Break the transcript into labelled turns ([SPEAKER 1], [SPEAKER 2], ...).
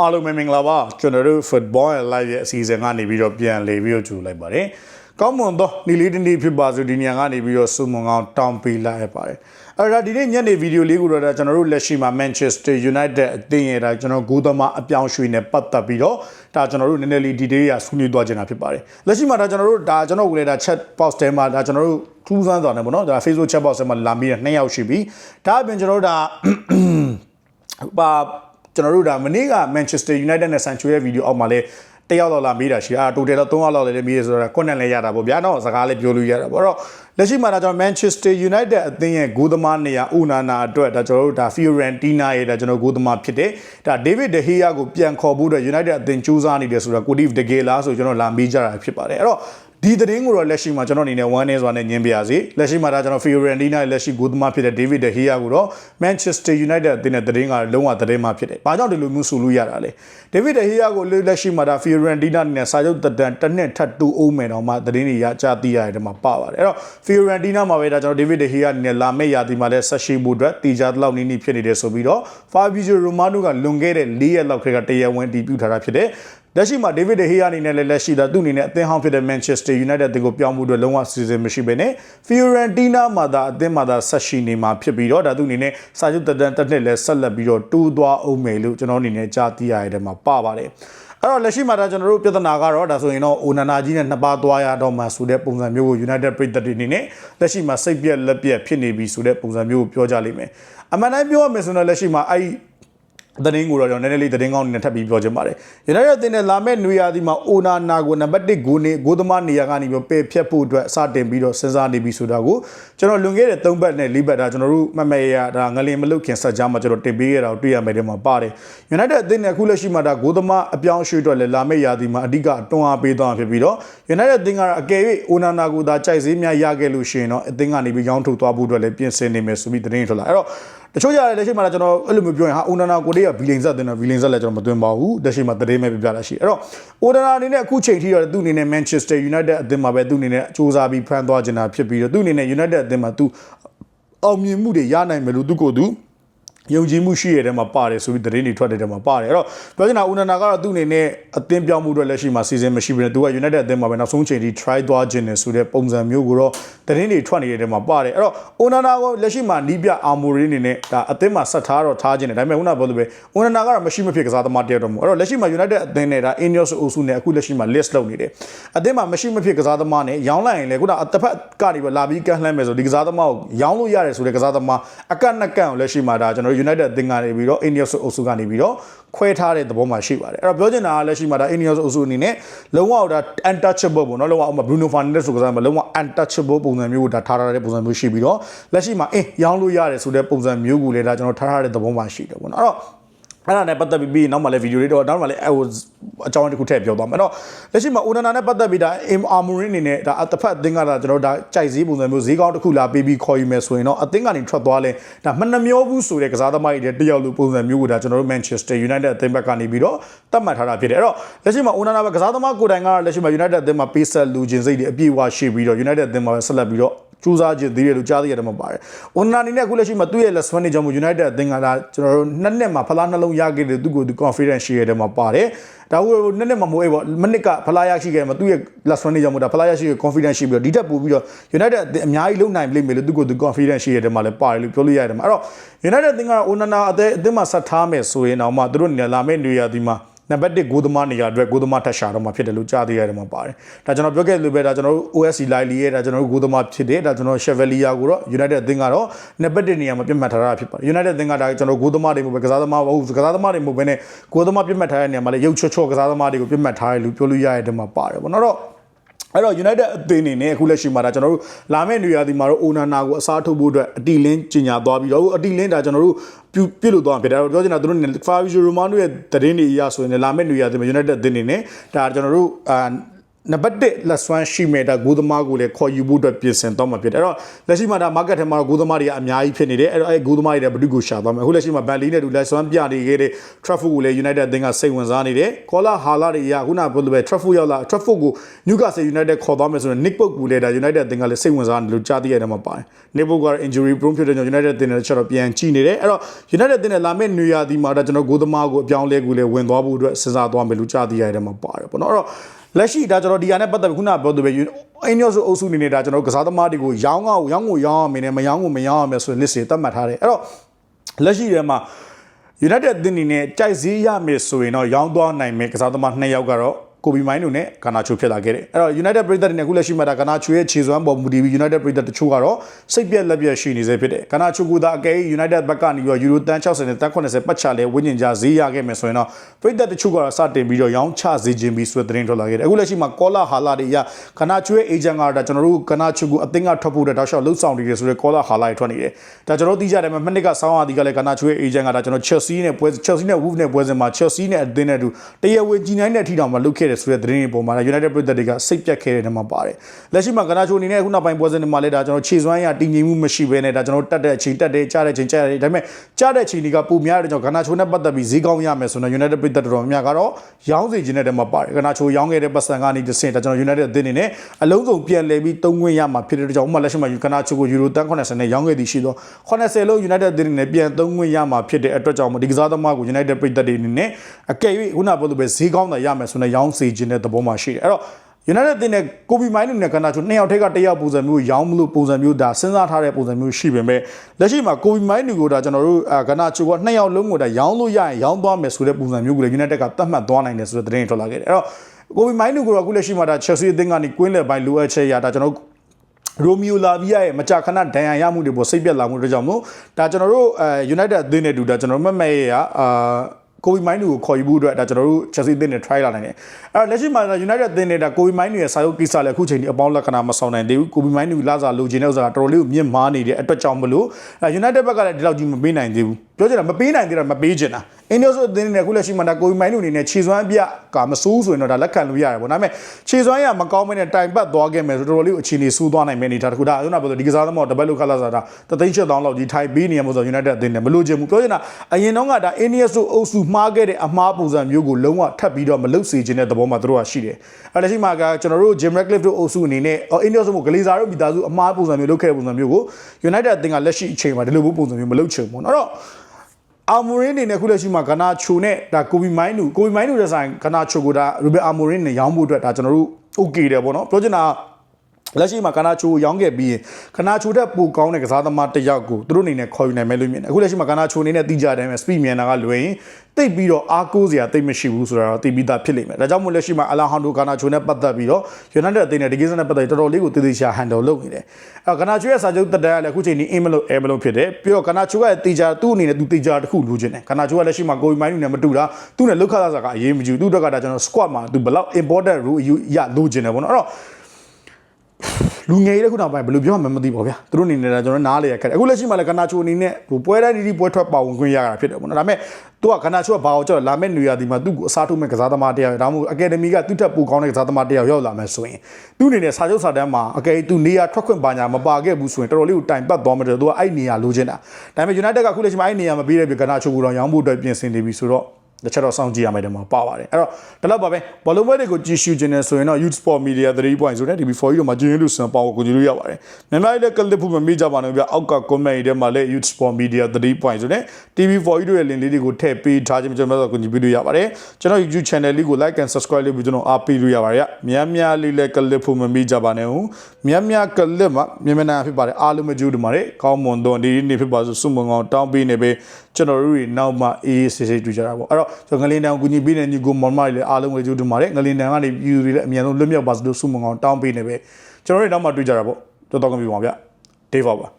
[SPEAKER 1] အားလုံးပဲမင်္ဂလာပါကျွန်တော်တို့ football and live ရဲ့အစီအစဉ်ကနေပြီးတော့ပြန်လေပြီးတော့ကြိုလိုက်ပါတယ်ကောင်းမွန်သောနီလေးတနေ့ဖြစ်ပါစို့ဒီညကနေပြီးတော့စုမွန်ကောင်တောင်းပေးလိုက်ရပါတယ်အဲ့ဒါဒီနေ့ညနေဗီဒီယိုလေးကိုတော့ကျွန်တော်တို့လက်ရှိမှာ Manchester United အသင်းရဲ့ဒါကျွန်တော်ဂိုးသမားအပြောင်းရွှေ့နဲ့ပတ်သက်ပြီးတော့ဒါကျွန်တော်တို့နည်းနည်းလေးဒီတေးရဆွေးနွေးသွားချင်တာဖြစ်ပါတယ်လက်ရှိမှာဒါကျွန်တော်တို့ဒါကျွန်တော်ကလည်းဒါ chat box ထဲမှာဒါကျွန်တော်တို့ထူးဆန်းစွာနဲ့ပေါ့နော်ဒါ Facebook chat box ထဲမှာလာပြီးတော့နှစ်ယောက်ရှိပြီဒါအပြင်ကျွန်တော်တို့ဒါပါ ကျွန်တော်တို့ဒါမနေ့က Manchester United နဲ့ဆန်ချိုရဲ့ဗီဒီယိုအောက်မှာလဲတယောက်လောက်လာမေးတာရှိအာတိုတယ်တော့3ယောက်လောက်လည်းမေးရဆိုတော့ကွန်နက်လည်းရတာပေါ့ဗျာနော်စကားလည်းပြောလို့ရတာပေါ့အဲ့တော့လက်ရှိမှာဒါကျွန်တော် Manchester United အသင်းရဲ့ဂိုးသမားနေရာဥနာနာအတွက်ဒါကျွန်တော်တို့ဒါ Fiorentina ရဲ့ဒါကျွန်တော်ဂိုးသမားဖြစ်တဲ့ဒါ David De Gea ကိုပြန်ခေါ်ဖို့အတွက် United အသင်းစူးစမ်းနေတယ်ဆိုတော့ Cody De Gea လားဆိုကျွန်တော်လာမေးကြတာဖြစ်ပါတယ်အဲ့တော့ ဒီသတင်းကိုတော့လက်ရှိမှာကျွန်တော်အနေနဲ့ဝမ်းနေစွာနဲ့ညင်ပြရစီလက်ရှိမှာဒါကျွန်တော် Fiorentina ရဲ့လက်ရှိဂိုးသမားဖြစ်တဲ့ David De Gea ကိုတော့ Manchester United အသင်းနဲ့သတင်းကလုံးဝသတင်းမှဖြစ်တယ်။ဘာကြောင့်ဒီလိုမျိုးဆိုလို့ရတာလဲ။ David De Gea ကိုလက်ရှိမှာဒါ Fiorentina နဲ့စာချုပ်တက်တန်တစ်နှစ်ထပ်တူအောင်မယ်တော့မှသတင်းတွေရကြသိရတဲ့ထဲမှာပါပါတယ်။အဲ့တော့ Fiorentina မှာပဲဒါကျွန်တော် David De Gea အနေနဲ့လာမယ့်ရာသီမှာလည်းဆက်ရှိမှုအတွက်တီဂျာတလောက်နီးနီးဖြစ်နေတယ်ဆိုပြီးတော့ Fabio Romano ကလွန်ခဲ့တဲ့၄ရက်လောက်ခေတ်ကတရားဝင်တည်ပြုထားတာဖြစ်တဲ့ လက်ရှိမှာ David De Gea အနေနဲ့လည်းလက်ရှိတာသူ့အနေနဲ့အသင်းဟောင်းဖြစ်တဲ့ Manchester United အသင်းကိုပြောင်းမှုအတွက်လုံးဝစီစဉ်မရှိဘဲနဲ့ Fiorentina မှာသာအသင်းမှာသာဆက်ရှိနေမှာဖြစ်ပြီးတော့ဒါသူအနေနဲ့စာချုပ်တက်တန်တစ်နှစ်လည်းဆက်လက်ပြီးတော့တူးသွားအောင်မယ်လို့ကျွန်တော်အနေနဲ့ကြားသိရတဲ့မှာပါပါတယ်အဲ့တော့လက်ရှိမှာဒါကျွန်တော်တို့ပြဿနာကတော့ဒါဆိုရင်တော့အိုနာနာကြီးနဲ့နှစ်ပါးသွားရတော့မှဆိုတဲ့ပုံစံမျိုးကို United ပြည်သက်တွေအနေနဲ့လက်ရှိမှာစိတ်ပြက်လက်ပြက်ဖြစ်နေပြီဆိုတဲ့ပုံစံမျိုးကိုပြောကြလိမ့်မယ်အမှန်တိုင်းပြောရမယ်ဆိုတော့လက်ရှိမှာအဲ့ သတင်းကိုတော့ကျွန်တော်နည်းနည်းလေးသတင်းကောင်းနဲ့ထပ်ပြီးပြောချင်ပါတယ်။ United အသင်းနဲ့လာမယ့်နွေရာသီမှာအိုနာနာကိုနံပါတ်1ဂိုးနေဂိုးသမားနေရာကနေပြီးပယ်ဖြတ်ဖို့အတွက်စတင်ပြီးတော့စဉ်းစားနေပြီဆိုတာကိုကျွန်တော်လွန်ခဲ့တဲ့3ဘက်နဲ့4ဘက်ဒါကျွန်တော်တို့မှတ်မဲ့ရဒါငလင်မလုတ်ခင်ဆက်ကြားမှာကျွန်တော်တင်ပေးရတာကိုတွေ့ရမယ်တဲ့မှာပါတယ်။ United အသင်းနဲ့အခုလက်ရှိမှာဒါဂိုးသမားအပြောင်းရွှေ့အတွက်လည်းလာမယ့်ရာသီမှာအဓိကတွန်းအားပေးသွားမှာဖြစ်ပြီးတော့ United အသင်းကတော့အကယ်၍အိုနာနာကိုသာကြိုက်စေးများရခဲ့လို့ရှိရင်တော့အသင်းကနေပြီးရောင်းထုတ်သွားဖို့အတွက်လည်းပြင်ဆင်နေမယ်ဆိုပြီးသတင်းထွက်လာအဲ့တော့တချို့ကြတယ်လက်ရှိမှာကျွန်တော်အဲ့လိုမျိုးပြောရင်ဟာအိုနာနာကိုလေးကဘီလင်ဆက်တင်တော့ဘီလင်ဆက်လည်းကျွန်တော်မသွင်းပါဘူးလက်ရှိမှာသတင်းမဲ့ပြပြလာရှိအဲ့တော့အိုနာနာအနေနဲ့အခုချိန်ထိတော့သူ့အနေနဲ့ Manchester United အသင်းမှာပဲသူ့အနေနဲ့စူးစမ်းပြီးဖန်သွားချင်တာဖြစ်ပြီးတော့သူ့အနေနဲ့ United အသင်းမှာသူအောင်မြင်မှုတွေရနိုင်မယ်လို့သူကိုယ်သူ ယုံကြည်မှုရှိရတဲ့မှာပါတယ်ဆိုပြီးသတင်းတွေထွက်တဲ့တဲ့မှာပါတယ်အဲ့တော့ပြောချင်တာဦးနန္ဒာကတော့သူ့အနေနဲ့အသင်းပြောင်းမှုအတွက်လက်ရှိမှာစီစဉ်မရှိဘဲနဲ့သူက United အသင်းမှာပဲနောက်ဆုံးချိန်ထိ try သွားခြင်းနဲ့ဆိုတဲ့ပုံစံမျိုးကိုတော့သတင်းတွေထွက်နေတဲ့တဲ့မှာပါတယ်အဲ့တော့ဦးနန္ဒာကလက်ရှိမှာနီးပြအာမိုရီအနေနဲ့ဒါအသင်းမှာဆက်ထားတော့ထားခြင်းနဲ့ဒါပေမဲ့ဦးနန္ဒာပြောလို့ပဲဦးနန္ဒာကတော့မရှိမဖြစ်ကစားသမားတယောက်တော့မဟုတ်အဲ့တော့လက်ရှိမှာ United အသင်းနဲ့ဒါ Ineos အုပ်စုနဲ့အခုလက်ရှိမှာ list လုပ်နေတယ်အသင်းမှာမရှိမဖြစ်ကစားသမားနဲ့ရောင်းလိုက်ရင်လည်းခုနအတစ်ဖက်ကနေပဲလာပြီးကန်လှမ်းမယ်ဆိုဒီကစားသမားကိုရောင်းလို့ရတယ်ဆိုတဲ့ကစားသမားအကန့်နဲ့ကန့်ကိုလက်ရှိမှာဒါကျွန်တော် United အသင်းကနေပြီးတော့ Ineos အုပ်စုကနေပြီးတော့ခွဲထားတဲ့သဘောမှာရှိပါတယ်အဲ့တော့ပြောချင်တာကလက်ရှိမှာဒါ Ineos အုပ်စုအနေနဲ့လုံးဝဒါ untouchable ပေါ့နော်လုံးဝဥပမာ Bruno Fernandes ဆိုကစားမှာလုံးဝ untouchable ပုံစံမျိုးကိုဒါထားထားတဲ့ပုံစံမျိုးရှိပြီးတော့လက်ရှိမှာအင်းရောင်းလို့ရတယ်ဆိုတဲ့ပုံစံမျိုးကိုလည်းဒါကျွန်တော်ထားထားတဲ့သဘောမှာရှိတယ်ပေါ့နော်အဲ့တော့ အဲ့ဒါနဲ့ပတ်သက်ပြီးပြီးနောက်မှလည်းဗီဒီယိုလေးတော့နောက်မှလည်းအဲဟိုအကြောင်းတစ်ခုထည့်ပြောသွားမယ်။အဲ့တော့လက်ရှိမှာအိုနာနာနဲ့ပတ်သက်ပြီးဒါ aim armoring အနေနဲ့ဒါအတစ်ဖက်အသင်းကဒါကျွန်တော်ဒါကြိုက်စည်းပုံစံမျိုးဈေးကောင်းတစ်ခုလာပေးပြီးခေါ်ယူမယ်ဆိုရင်တော့အသင်းကနေထွက်သွားလဲဒါမနှမျောဘူးဆိုတဲ့ကစားသမားတွေတယောက်လိုပုံစံမျိုးကိုဒါကျွန်တော်တို့ Manchester United အသင်းဘက်ကနေပြီးတော့တတ်မှတ်ထားတာဖြစ်တယ်။အဲ့တော့လက်ရှိမှာအိုနာနာဘက်ကစားသမားကိုယ်တိုင်ကလက်ရှိမှာ United အသင်းမှာပေးဆက်လူချင်းစိတ်တွေအပြည့်အဝရှိပြီးတော့ United အသင်းမှာဆက်လက်ပြီးတော့ စူးစမ်းခြင်းသေးတယ်လို့ကြားသိရတယ်မှာပါတယ်။ဝန်နာနီနဲ့အခုလက်ရှိမှာသူ့ရဲ့လက်စွမ်းနေကြောင့် United အသင်းကဒါကျွန်တော်တို့နှစ်နှစ်မှာဖလားနှလုံးရခဲ့တယ်သူ့ကိုသူ confidence ရှိရတယ်မှာပါတယ်။ဒါဟိုနှစ်နှစ်မှာမိုးအေးပေါ့မနစ်ကဖလားရရှိခဲ့တယ်မှာသူ့ရဲ့လက်စွမ်းနေကြောင့်မို့ဒါဖလားရရှိခဲ့ confidence ရှိပြီးတော့ဒီထက်ပိုပြီးတော့ United အသင်းအများကြီးလုံနိုင်လိမ့်မယ်လို့သူ့ကိုသူ confidence ရှိရတယ်မှာလည်းပါတယ်လို့ပြောလို့ရတယ်မှာအဲ့တော့ United အသင်းကအိုနာနာအသင်းအသင်းမှာဆက်ထားမယ်ဆိုရင်တော့မှသူတို့နေလာမယ့်နေရာဒီမှာ နံပါတ်1ဂိုးသမားနေရာအတွက်ဂိုးသမားထက်ရှာတော့မှာဖြစ်တယ်လို့ကြားသိရတယ်မှာပါတယ်။ဒါကျွန်တော်ပြောခဲ့လို့ပဲဒါကျွန်တော်တို့ OSC Lively ရဲ့ဒါကျွန်တော်တို့ဂိုးသမားဖြစ်တယ်ဒါကျွန်တော် Chevalier ကိုတော့ United အသင်းကတော့နံပါတ်1နေရာမှာပြတ်မှတ်ထားတာဖြစ်ပါတယ်။ United အသင်းကဒါကျွန်တော်ဂိုးသမားတွေမျိုးပဲကစားသမားဟုတ်ကစားသမားတွေမျိုးပဲနဲ့ဂိုးသမားပြတ်မှတ်ထားတဲ့နေရာမှာလည်းရုပ်ချော့ချော့ကစားသမားတွေကိုပြတ်မှတ်ထားတယ်လို့ပြောလို့ရတဲ့မှာပါတယ်ပေါ့နော်တော့ အဲ့တော့ United အသင်းအနေနဲ့အခုလက်ရှိမှာဒါကျွန်တော်တို့လာမယ့်နေရာဒီမှာတော့ Onana ကိုအစားထိုးဖို့အတွက်အတီလင်းကြီးညာသွားပြီးတော့အတီလင်းဒါကျွန်တော်တို့ပြုပြစ်လို့သွားဖြစ်တယ်ပြောချင်တာတို့ Fabio Romano ရဲ့တရင်တွေအရဆိုရင်လာမယ့်နေရာဒီမှာ United အသင်းအနေနဲ့ဒါကျွန်တော်တို့အာ နံပါတ်1လက်စွမ်းရှိမဲ့ဒါဂိုးသမားကိုလည်းခေါ်ယူဖို့အတွက်ပြင်ဆင်တော့မှာဖြစ်တယ်အဲ့တော့လက်ရှိမှာဒါ market ထဲမှာဂိုးသမားတွေကအများကြီးဖြစ်နေတယ်အဲ့တော့အဲ့ဂိုးသမားတွေလည်းဘယ်သူကိုရှာသွားမလဲအခုလက်ရှိမှာဘန်လီနဲ့တူလက်စွမ်းပြနေခဲ့တဲ့ Trafford ကိုလည်း United အသင်းကစိတ်ဝင်စားနေတယ်ကောလာဟာလာတွေရခုနကပြောလို့ပဲ Trafford ရောက်လာ Trafford ကို Newcastle United ခေါ်သွားမယ်ဆိုတော့ Nick Pope ကိုလည်းဒါ United အသင်းကလည်းစိတ်ဝင်စားနေလို့ကြားသိရတယ်မှာပါတယ် Nick Pope က injury prone ဖြစ်တဲ့ကြောင့် United အသင်းနဲ့ချက်တော့ပြန်ကြည့်နေတယ်အဲ့တော့ United အသင်းနဲ့လာမယ့်နေရာဒီမှာဒါကျွန်တော်ဂိုးသမားကိုအပြောင်းလဲကိုလည်းဝင်သွားဖို့အတွက်စဉ်းစားသွားမယ်လို့ကြားသိရတယ်မှာပါတယ်ပေါ့နော်အဲ့တော့ လက်ရှိဒါကျွန်တော်ဒီဟာနဲ့ပတ်သက်ပြီးခုနပြောသူပဲအင်းရောဆိုအုပ်စုနေနေတာကျွန်တော်ကစားသမားတွေကိုရောင်းကောက်ရောင်းကိုရောင်းရမယ်နဲ့မရောင်းကိုမရောင်းရမယ်ဆိုတဲ့ list တွေသတ်မှတ်ထားတယ်အဲ့တော့လက်ရှိထဲမှာ United အသင်းအနေနဲ့ကြိုက်စည်းရမယ်ဆိုရင်တော့ရောင်းသွားနိုင်မယ်ကစားသမားနှစ်ယောက်ကတော့ ကိုဘီမိုင်းတို့နဲ့ကာနာချိုဖြစ်လာခဲ့တယ်အဲ့တော့ United ပြည်သက်တွေနဲ့အခုလက်ရှိမှာဒါကာနာချိုရဲ့ခြေစွမ်းပေါ်မူတည်ပြီး United ပြည်သက်တချို့ကတော့စိတ်ပြက်လက်ပြက်ရှိနေစေဖြစ်တယ်ကာနာချိုကသာအကဲ United ဘက်ကနေပြီးတော့ Euro တန်း60နဲ့တန်း80ပတ်ချလဲဝင်းကျင်ကြဈေးရခဲ့မယ်ဆိုရင်တော့ပြည်သက်တချို့ကတော့စတင်ပြီးတော့ရောင်းချစေခြင်းပြီးဆိုတဲ့သတင်းထွက်လာခဲ့တယ်အခုလက်ရှိမှာကောလာဟာလာတွေရကာနာချိုရဲ့ agent ကတော့ဒါကျွန်တော်တို့ကာနာချိုကိုအသင်းကထွက်ဖို့တဲ့တောက်လျှောက်လှုပ်ဆောင်နေတယ်ဆိုတဲ့ကောလာဟာလာတွေထွက်နေတယ်ဒါကျွန်တော်သိကြတယ်မှာမနှစ်ကဆောင်းရသည်ကလည်းကာနာချိုရဲ့ agent ကဒါကျွန်တော် Chelsea နဲ့ပွဲ Chelsea နဲ့ Wolves နဲ့ပွဲစဉ်မှာ Chelsea နဲ့အသင်းနဲ့တူတရားဝင်ကြီးနိုင်တဲ့အထိတောင်မှလုတ်ခဲ့တယ်ဆိုတဲ့သတင်းတွေပေါ်မှာ United ပြည်သက်တွေကစိတ်ပြတ်ခဲ့တဲ့နေမှာပါတယ်လက်ရှိမှာကာနာချိုအနေနဲ့အခုနောက်ပိုင်းပွဲစဉ်တွေမှာလည်းဒါကျွန်တော်ခြေစွမ်းရတည်ငြိမ်မှုမရှိဘဲနဲ့ဒါကျွန်တော်တက်တဲ့အချိန်တက်တဲ့ကြားတဲ့အချိန်ကြားတဲ့ဒါပေမဲ့ကြားတဲ့အချိန်တွေကပိုများတဲ့ကြောင့်ကာနာချိုနဲ့ပတ်သက်ပြီးဈေးကောင်းရမယ်ဆိုတော့ United ပြည်သက်တော်တော်များများကတော့ရောင်းစီခြင်းတဲ့နေမှာပါတယ်ကာနာချိုရောင်းခဲ့တဲ့ပတ်စံကနေတစ်ဆင့်ဒါကျွန်တော် United အသင်းအနေနဲ့အလုံးစုံပြန်လည်ပြီးသုံးခွင့်ရမှာဖြစ်တဲ့ကြောင့်ဥပမာလက်ရှိမှာကာနာချိုကို Euro တန်း80နဲ့ရောင်းခဲ့သည်ရှိတော့80လုံး United အသင်းအနေနဲ့ပြန်သုံးခွင့်ရမှာဖြစ်တဲ့အတွက်ကြောင့်ဒီကစားသမားကို United ပြည်သက်တွေအနေနဲ့အကယ်၍ခုနပြောလို့ပဲဈေးကောင်းတာရမယ်ဆိုတော့ရောင်းစီခြင်းတဲ့သဘောမှာရှိတယ်အဲ့တော့ United တင်တဲ့ကိုဘီမိုင်းနဲ့ကနာချိုနှစ်ယောက်ထက်ကတယောက်ပုံစံမျိုးရောင်းမလို့ပုံစံမျိုးဒါစဉ်းစားထားတဲ့ပုံစံမျိုးရှိပေမဲ့လက်ရှိမှာကိုဘီမိုင်းကိုဒါကျွန်တော်တို့ကနာချိုကနှစ်ယောက်လုံးကိုဒါရောင်းလို့ရရင်ရောင်းသွားမယ်ဆိုတဲ့ပုံစံမျိုးကိုလည်း United ကသတ်မှတ်သွားနိုင်တယ်ဆိုတဲ့သတင်းထွက်လာခဲ့တယ်အဲ့တော့ကိုဘီမိုင်းကိုတော့အခုလက်ရှိမှာဒါ Chelsea အသင်းကနေကွင်းလယ်ပိုင်းလိုအပ်ချက်ရဒါကျွန်တော်ရိုမီယိုလာဗီယာရဲ့မကြာခဏဒဏ်ရာရမှုတွေပေါ်စိတ်ပြက်လာမှုတွေကြောင့်မို့ဒါကျွန်တော်တို့အဲ United အသင်းနဲ့တူဒါကျွန်တော်မက်မဲရဲ့အာ ကိုဘီမိုင်းကိုခေါ်ယူဖို့အတွက်ဒါကျွန်တော်တို့ Chelsea အသင်းနဲ့ try လာနိုင်တယ်အဲ့တော့လက်ရှိမှာ United အသင်းနဲ့ဒါကိုဘီမိုင်းရဲ့စာရုပ်ကိစ္စလည်းအခုချိန်ထိအပေါင်းလက္ခဏာမဆောင်နိုင်သေးဘူးကိုဘီမိုင်းကိုလာစားလိုချင်တဲ့ဥစ္စာကတော်တော်လေးကိုမြင့်မားနေတဲ့အတွက်ကြောင့်မလို့ United ဘက်ကလည်းဒီလောက်ကြီးမပေးနိုင်သေးဘူး ပြောချင်တာမပေးနိုင်သေးတာမပေးချင်တာအင်းတို့ဆိုအသင်းနဲ့အခုလက်ရှိမှာဒါကိုဘီမိုင်းတို့အနေနဲ့ခြေစွမ်းအပြကမစိုးဆိုရင်တော့ဒါလက်ခံလို့ရတယ်ပေါ့ဒါပေမဲ့ခြေစွမ်းရမကောင်းမနဲ့တိုင်ပတ်သွားခဲ့မယ်ဆိုတော်တော်လေးကိုအခြေအနေဆိုးသွားနိုင်မယ့်အနေထားတစ်ခုဒါအခုနပြောဒီကစားသမားတပတ်လို့ခလာစားတာတသိန်းချက်တောင်းလောက်ကြီးထိုင်ပေးနေရမို့ဆို United အသင်းနဲ့မလို့ချင်ဘူးပြောချင်တာအရင်တော့ကဒါ Ineos ဆိုအုပ်စုမှားခဲ့တဲ့အမှားပုံစံမျိုးကိုလုံးဝထပ်ပြီးတော့မလုပ်စေချင်တဲ့သဘောမှာသူတို့ကရှိတယ်အဲလက်ရှိမှာကကျွန်တော်တို့ Jim Ratcliffe တို့အုပ်စုအနေနဲ့ Ineos ဆိုမို့ဂလီဇာတို့မိသားစုအမှားပုံစံမျိုးလုပ်ခဲ့တဲ့ပုံစံမျိုးကို United အသင်းကလက်ရှိအချိန်မှာဒီလိုပုံစံမျိုးမလုပ်ချင်ဘူးเนาะအဲ့တော့ အာမိုရင်နေနဲ့ခုလက်ရှိမှာဂနာချိုနဲ့ဒါကိုဘီမိုင်းနူကိုဘီမိုင်းနူတဲ့ဆိုင်ဂနာချိုကိုဒါရူဘယ်အာမိုရင်နဲ့ရောင်းဖို့အတွက်ဒါကျွန်တော်တို့ okay တယ်ပေါ့နော်ပြောချင်တာ လက်ရှိမှာကနာချိုရောင်းခဲ့ပြီးရင်ကနာချိုတက်ပိုကောင်းတဲ့ကစားသမားတစ်ယောက်ကိုသူတို့အနေနဲ့ခေါ်ယူနိုင်မယ်လို့မြင်တယ်အခုလက်ရှိမှာကနာချိုအနေနဲ့တိကျတယ်မယ် speed မြန်တာကလွယ်ရင်တိတ်ပြီးတော့အားကိုးစရာတိတ်မရှိဘူးဆိုတာတော့သိပြီးသားဖြစ်လိမ့်မယ်ဒါကြောင့်မို့လက်ရှိမှာအလာဟန်ဒိုကနာချိုနဲ့ပတ်သက်ပြီးတော့ United အသင်းနဲ့ဒီကိစ္စနဲ့ပတ်သက်ပြီးတော်တော်လေးကိုတည်တည်ရှာ handle လုပ်နေတယ်အဲကနာချိုရဲ့စာချုပ်တက်တယ်ကလည်းအခုချိန်นี้အင်းမလို့အဲမလို့ဖြစ်တယ်ပြီးတော့ကနာချိုကတေချာသူ့အနေနဲ့သူတေချာတစ်ခုလိုချင်တယ်ကနာချိုကလက်ရှိမှာကိုယ်မိုင်းနဲ့မတူတာသူ့နဲ့လောက်ခလာစာကအရေးမကြီးသူ့အတွက်ကဒါကျွန်တော် squad မှာသူဘယ်လောက် important role ရလိုချင်တယ်ပေါ့နော်အဲ့တော့ လူငယ်တွေခုနောက်ပိုင်းဘယ်လိုပြောမှမသိပါဗျာသူတို့အနေနဲ့ကျွန်တော်နားလေရခက်အခုလက်ရှိမှာလည်းကနာချိုအနေနဲ့ဟိုပွဲတိုင်းဒီဒီပွဲထွက်ပါဝင်ခွင့်ရတာဖြစ်တယ်ပေါ့နော်ဒါပေမဲ့သူကကနာချိုကဘာကိုကြောက်လာမဲ့နေရာဒီမှာသူ့ကိုအစားထိုးမဲ့ကစားသမားတယောက်ဒါမှမဟုတ်အကယ်ဒမီကသူ့ထက်ပိုကောင်းတဲ့ကစားသမားတယောက်ရောက်လာမယ်ဆိုရင်သူ့အနေနဲ့စာချုပ်စာတမ်းမှာအကယ်သူနေရာထွက်ခွင့်ပါညာမပါခဲ့ဘူးဆိုရင်တော်တော်လေးကိုတိုင်ပတ်သွားမှတယ်သူကအဲ့နေရာလိုချင်တာဒါပေမဲ့ United ကအခုလက်ရှိမှာအဲ့နေရာမပေးတဲ့ပြကနာချိုကိုတော့ရောင်းဖို့အတွက်ပြင်ဆင်နေပြီဆိုတော့ တစ်ချက်တော့စောင့်ကြည့်ရမယ်တဲ့မှာပါပါတယ်အဲ့တော့ဒီလောက်ပါပဲဘောလုံးပွဲတွေကိုကြည့်ရှုခြင်းနဲ့ဆိုရင်တော့ Youth Sport Media 3.0နဲ့ TV4 တို့မှာကျင်းလို့စံပေါကိုကြည့်လို့ရပါတယ်မြန်မာပြည်လည်းကလစ်ဖို့မမေ့ကြပါနဲ့ဗျအောက်က comment တွေမှာလည်း Youth Sport Media 3.0နဲ့ TV4 တို့ရဲ့ link လေးတွေကိုထည့်ပေးထားခြင်းကျွန်တော်တို့ကိုကြည့်ပြီးလို့ရပါတယ်ကျွန်တော် YouTube channel လေးကို like and subscribe လုပ်ပြီးကျွန်တော်အားပေးလို့ရပါတယ်များများလေးလည်းကလစ်ဖို့မမေ့ကြပါနဲ့ဟုတ်များများကလစ်မှာမြန်မာနိုင်ငံဖြစ်ပါတယ်အားလုံးမကြိုးတူပါတယ်ကောင်းမွန်တော့ဒီနေ့ဖြစ်ပါဆိုစုမုံကောင်တောင်းပေးနေပဲ ကျွန်တော်တို့တွေနောက်မှအေးဆေးဆေးတွေ့ကြတာပေါ့အဲ့တော့ကျွန်တော်ငလင်းတန်ကိုကူညီပေးတဲ့ညီကိုမောင်မတွေလည်းအားလုံးကိုကြိုးတူပါတယ်ငလင်းတန်ကနေပြည်သူတွေလည်းအများဆုံးလွတ်မြောက်ပါစေလို့စုမုံကောင်တောင်းပေးနေပဲကျွန်တော်တို့နောက်မှတွေ့ကြတာပေါ့တော်တော်ကံပြပါဗျဒေးဗောပါ